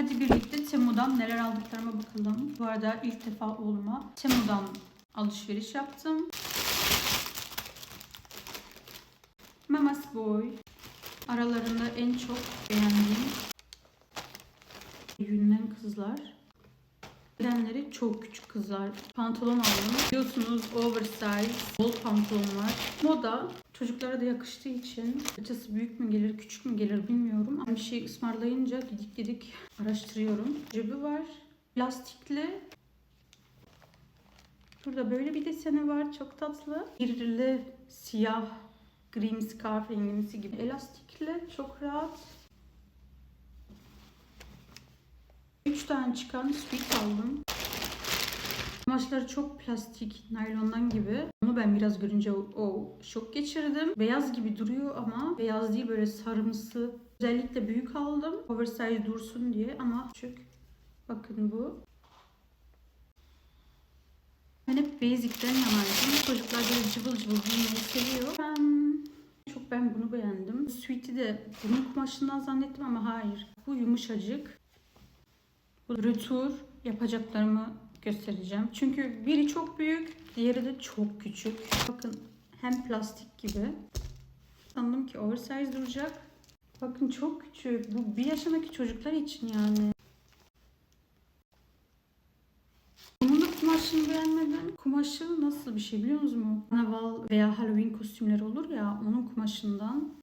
Hadi birlikte Temu'dan neler aldıklarıma bakalım. Bu arada ilk defa oğluma Temu'dan alışveriş yaptım. Mamas Boy. Aralarında en çok beğendiğim Yunan kızlar. Bedenleri çok küçük kızlar. Pantolon aldım. Biliyorsunuz oversize bol pantolonlar. Moda çocuklara da yakıştığı için paçası büyük mü gelir küçük mü gelir bilmiyorum. Ama bir şey ısmarlayınca didik didik araştırıyorum. Cebi var. Lastikli. Burada böyle bir deseni var. Çok tatlı. Kirli siyah green scarf rengimsi gibi. Elastikli. Çok rahat. 3 tane çıkan sweet aldım. Kumaşları çok plastik, naylondan gibi. Onu ben biraz görünce o, şok geçirdim. Beyaz gibi duruyor ama beyaz değil böyle sarımsı. Özellikle büyük aldım. Oversize dursun diye ama küçük. Bakın bu. Ben hep basic'ten yanaydım. Çocuklar böyle cıvıl cıvıl giymeyi seviyor. Ben çok ben bunu beğendim. Sweet'i de bunun kumaşından zannettim ama hayır. Bu yumuşacık. Bu rötur yapacaklarımı göstereceğim. Çünkü biri çok büyük, diğeri de çok küçük. Bakın hem plastik gibi. Sandım ki oversize duracak. Bakın çok küçük. Bu bir yaşındaki çocuklar için yani. Bunun da kumaşını beğenmedim. Kumaşı nasıl bir şey biliyor musunuz? Karnaval veya Halloween kostümleri olur ya onun kumaşından